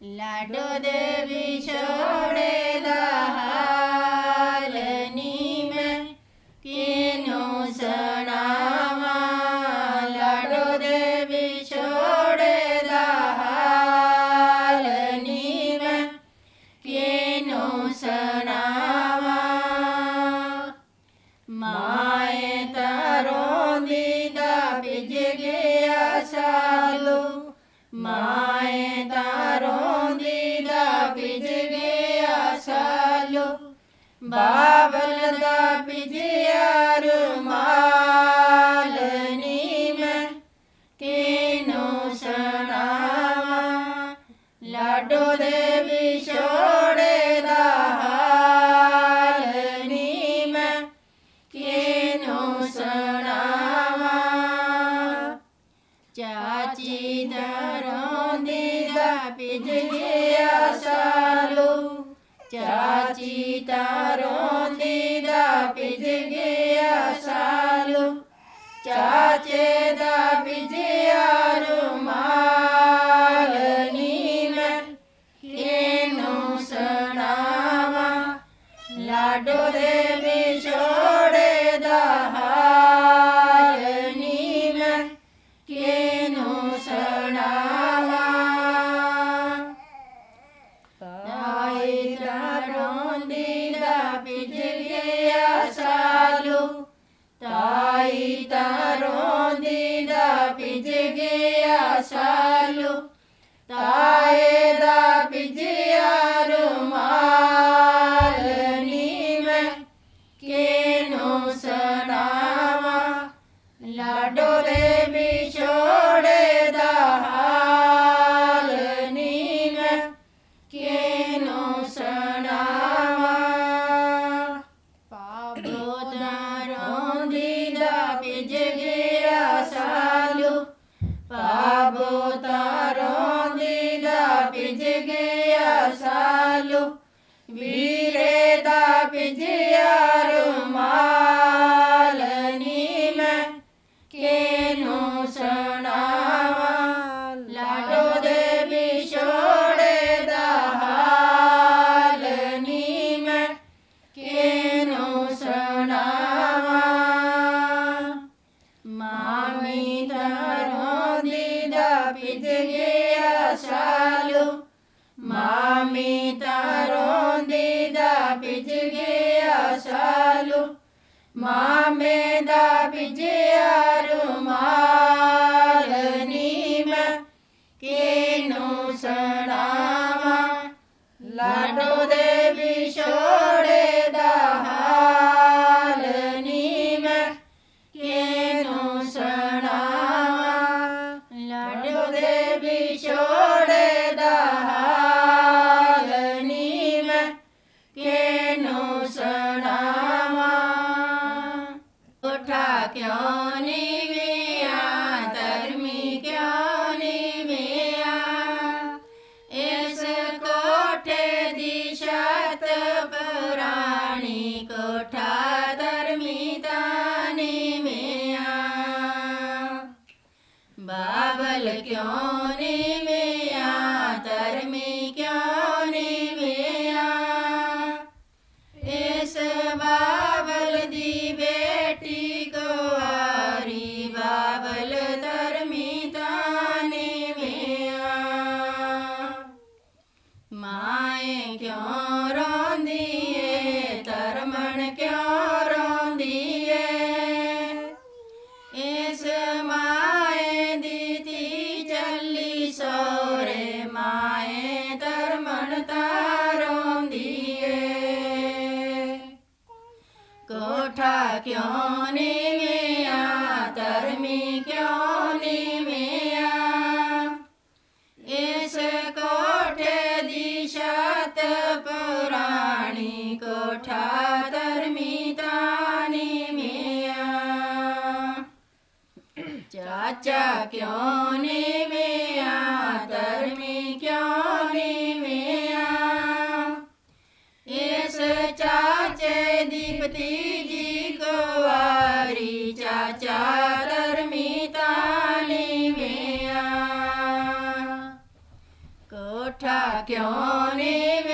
Lado de Tatiana, vigia ਗਿਆ ਸਾਲੂ ਤਾਏ ਦਾ ਪਿਜਿਆ ਰੁਮਾਲ ਸਾਚਾ ਕਿਉ ਨੀਵਿਆ ਧਰਮੀ ਕਿਉ ਨੀਵਿਆ ਇਸ ਚਾਚੇ ਦੀਪਤੀ ਜੀ ਕੋਵਾਰੀ ਚਾਚਾ ਧਰਮੀ ਤਾਨੀ ਮਿਆ ਕੋਠਾ ਕਿਉ ਨੀਵਿਆ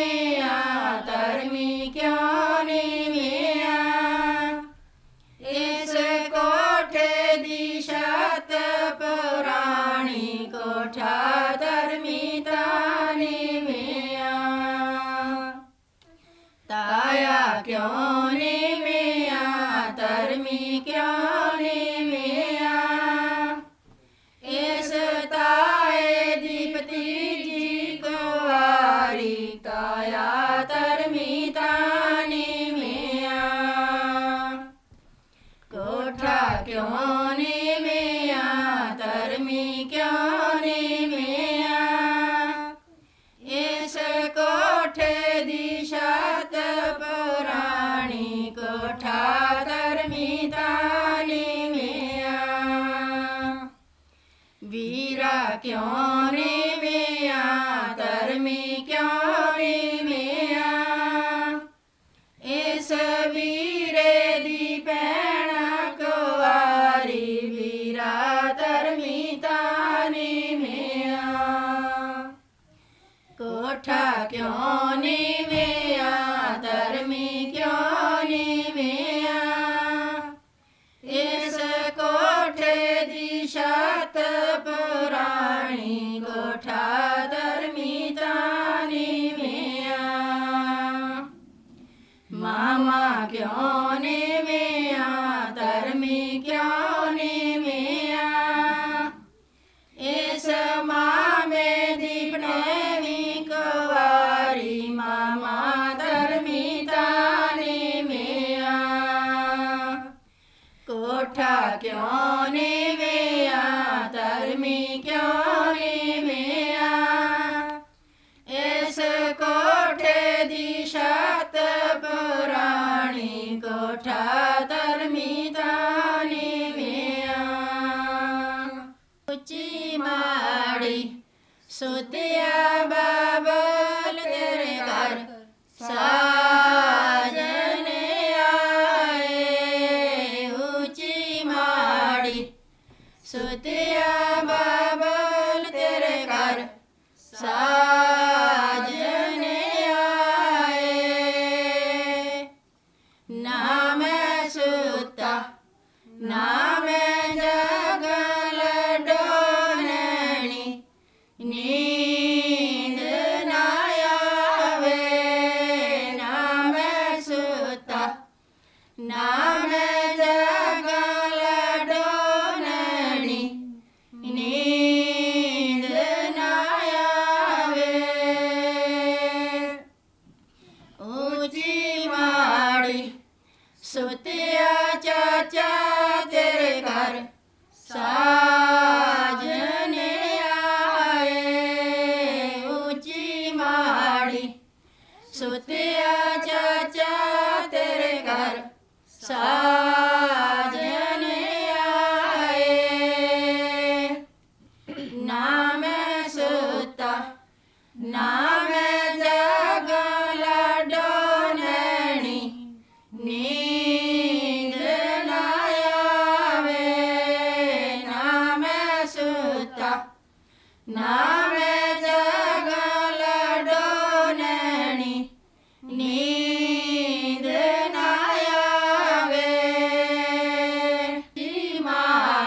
낙엽 ਪਰਮੀਤਾ ਨੀ ਮਿਆ। ਕੋਠਾ ਕਿਉਂ ਨੀ ਮਿਆ? ਧਰਮੀ ਇਸ ਕੋਠੇ ਦੀ ਛੱਤ ਕੋਠਾ ਧਰਮੀ ਤਾਂ ਮਿਆ। ਮਾਮਾ ਕਿਉਂ ਨੀ So they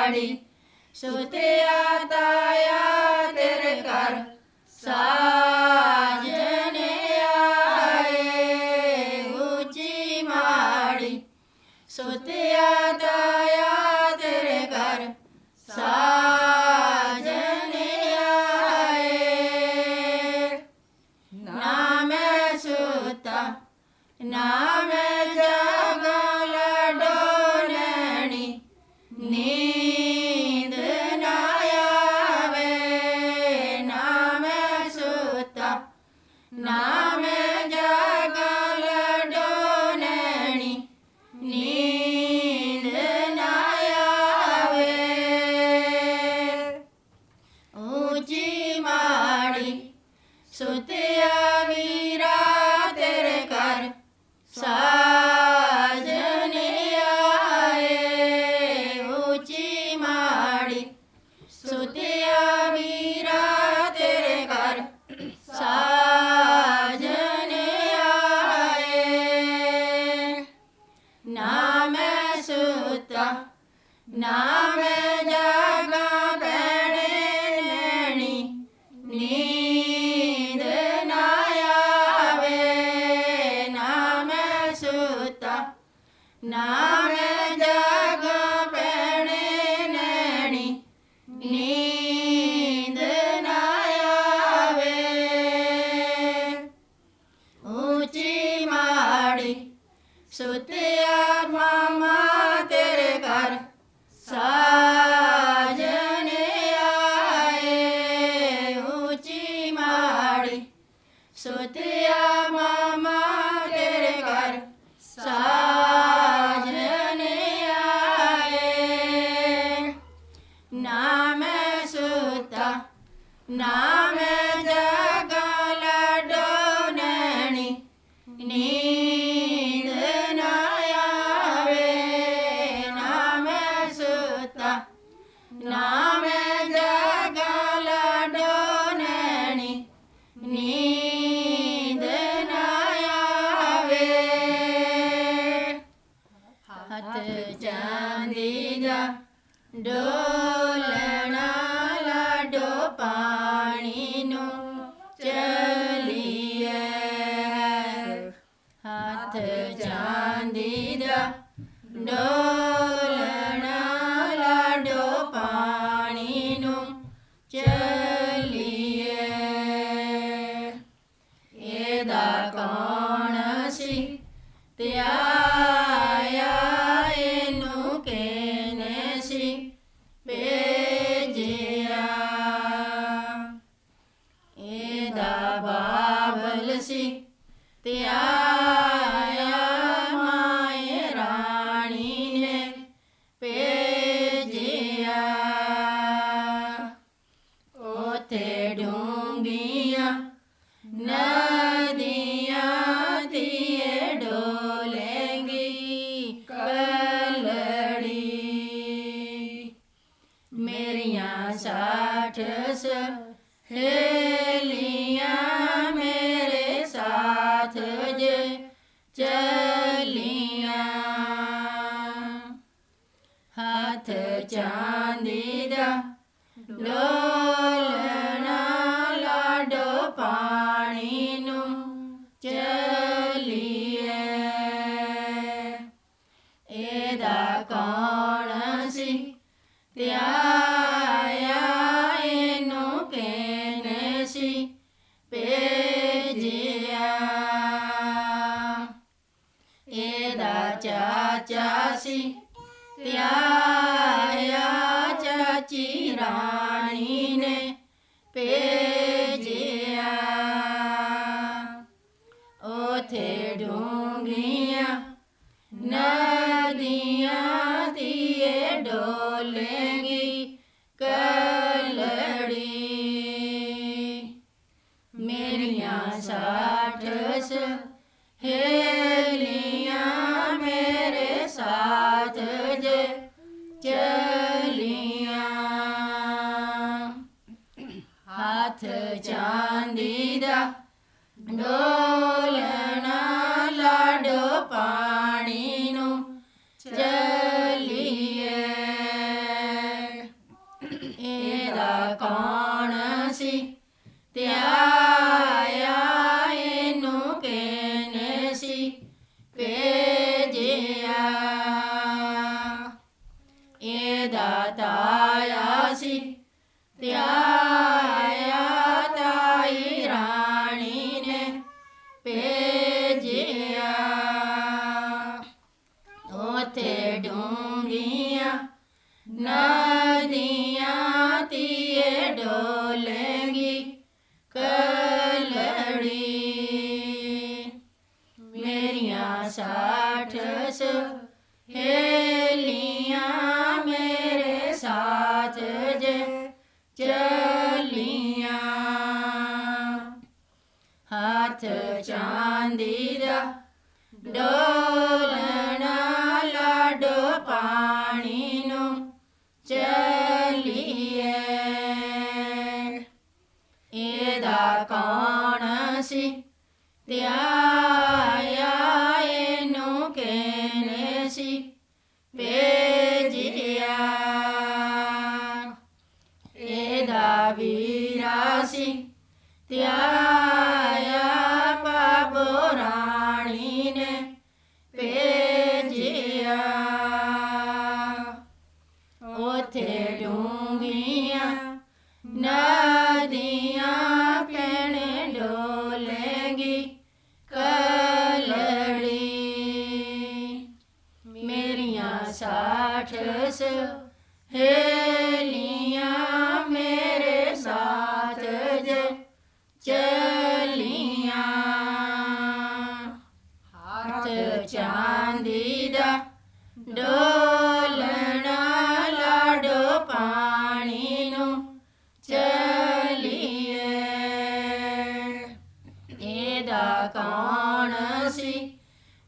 ਬਾਣੀ ਸੁਤਿਆ ਤਾਇਆ ਤੇਰੇ ਘਰ। So. ਹੱਥ ਚਾਂਦੀ Hey. vir assim. Te amo.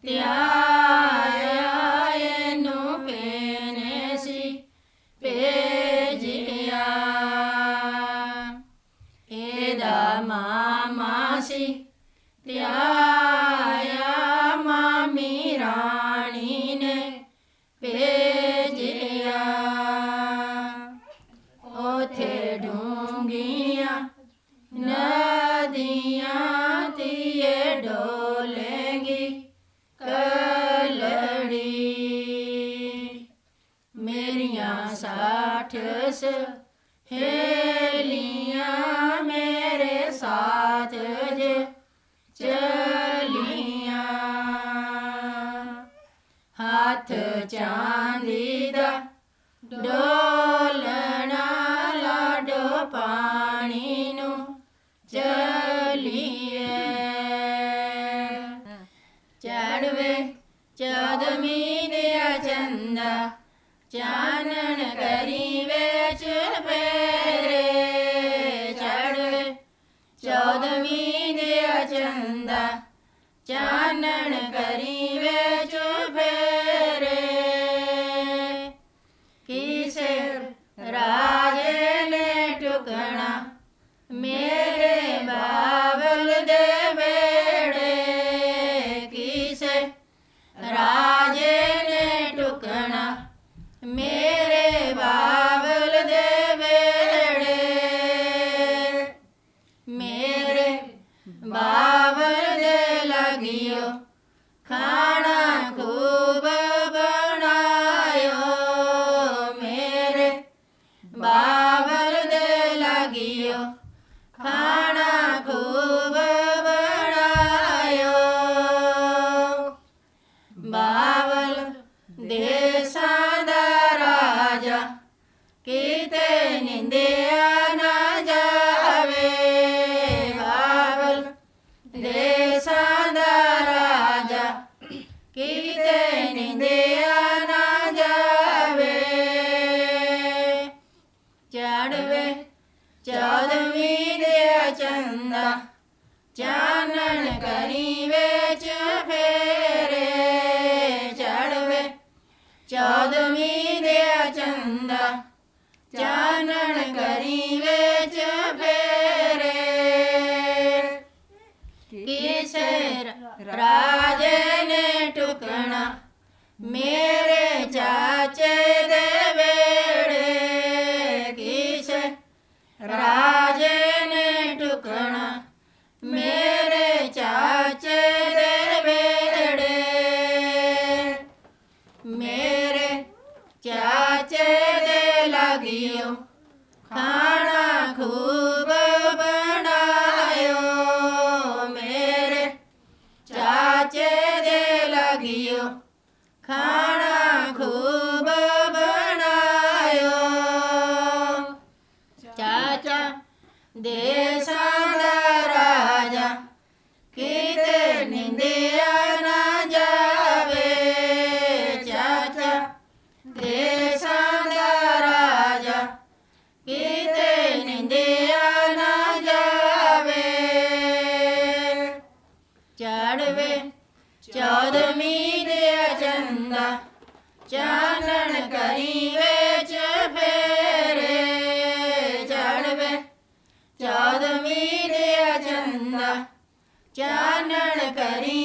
Yeah. ਪਾਣੀ ਨੂੰ ਚਲੀਏ ਚੜਵੇ ਚੌਦਮੀ ਦੇ ਚੰਦਾ ਚਾਨਣ ਕਰੀ ਵੇਚ ਫੇਰੇ ਚੜਵੇ ਚੌਦਮੀ ਦੇ ਚੰਦਾ ਚਾਨਣ ਕਰੀ ਰਾਜੇ ਨੇ ਟੁਕਣਾ ਮੇਰੇ ਚਾਚੇ ચાનણ કરી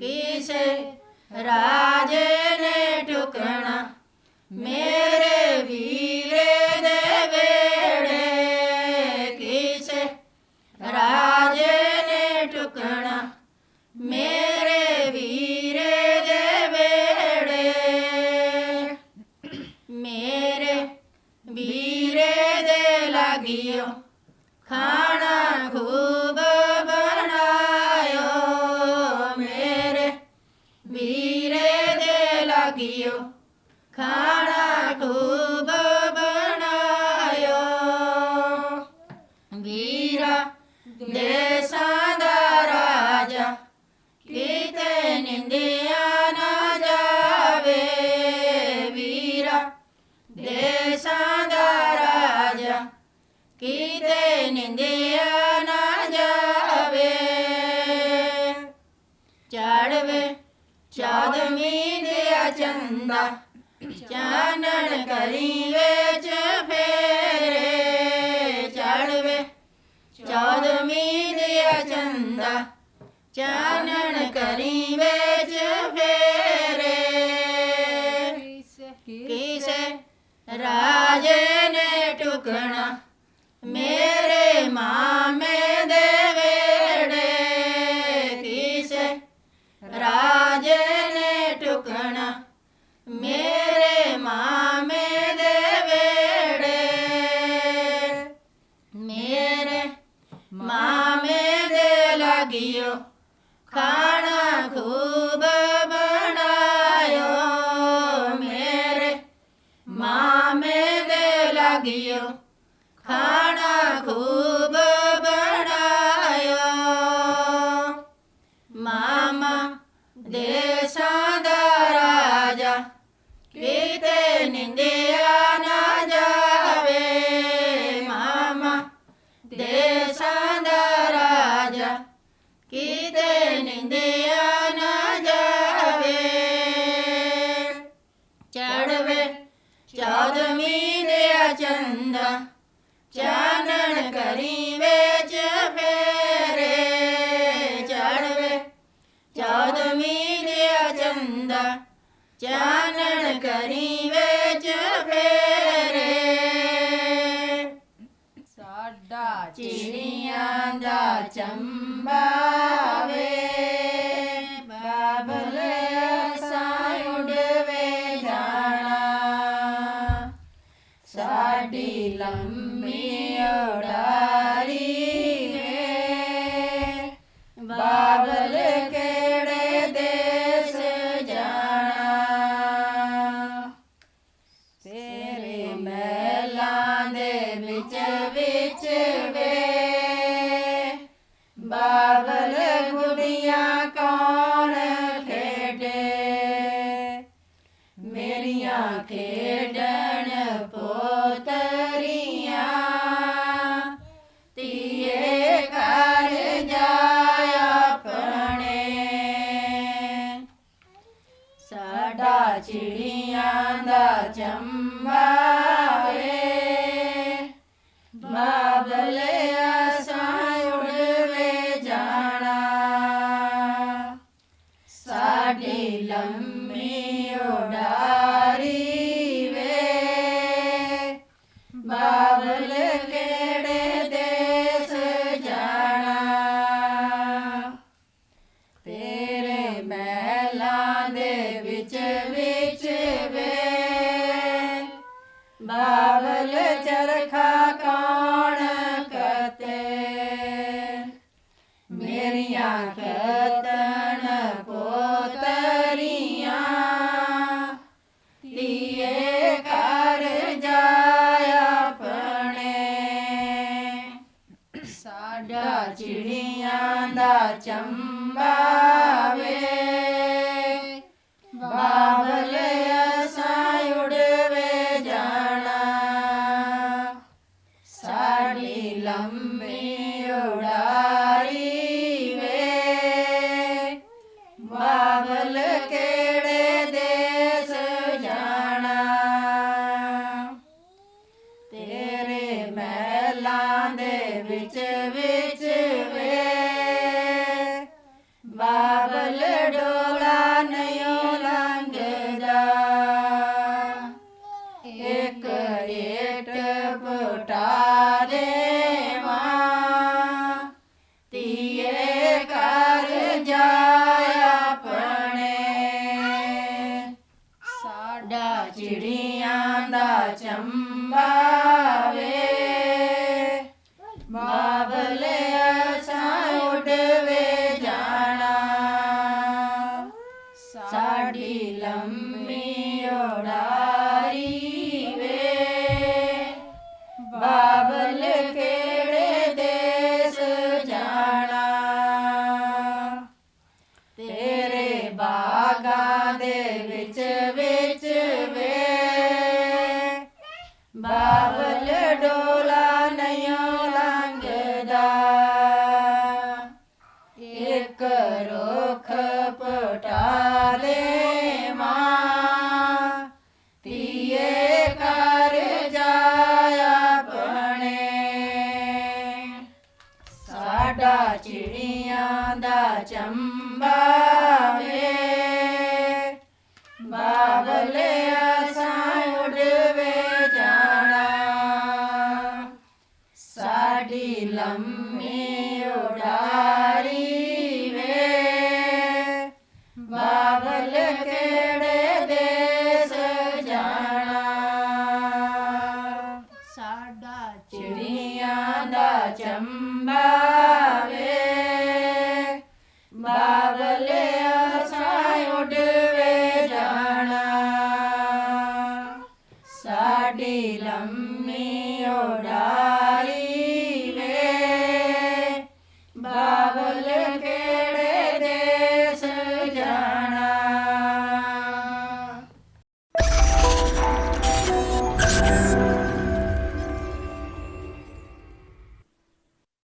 किसे राजे ਕੀਤੇ ਨਿੰਦਿਆ ਨਾ ਜਾਵੇ ਚੜਵੇ ਚਾਦਮੀ ਦੇ ਚੰਦਾ ਚਾਨਣ ਕਰੀ ਵੇਚ ਫੇਰੇ ਚੜਵੇ ਚਾਦਮੀ ਦੇ ਚੰਦਾ ਚਾਨਣ ਕਰੀ ਵੇਚ ਫੇਰੇ ਕਿਸੇ ਰਾਜੇ ਨੇ ਟੁਕਣਾ ਮਾਮੇ ਦੇ ਵੇੜੇ ਕਿਸੇ ਰਾਜੇ ਨੇ ਟੁਕਣਾ। ਮੇਰੇ ਮਾਮੇ ਦੇ ਵੇੜੇ। ਮੇਰੇ ਮਾਮੇ ਦੇ ਲਾਗਿਓ ਖਾਣਾ ਖੂਬ ਬਣਾਇਓ। ਮੇਰੇ ਮਾਮੇ ਦੇ ਲਾਗਿਓ Oh. chăm ba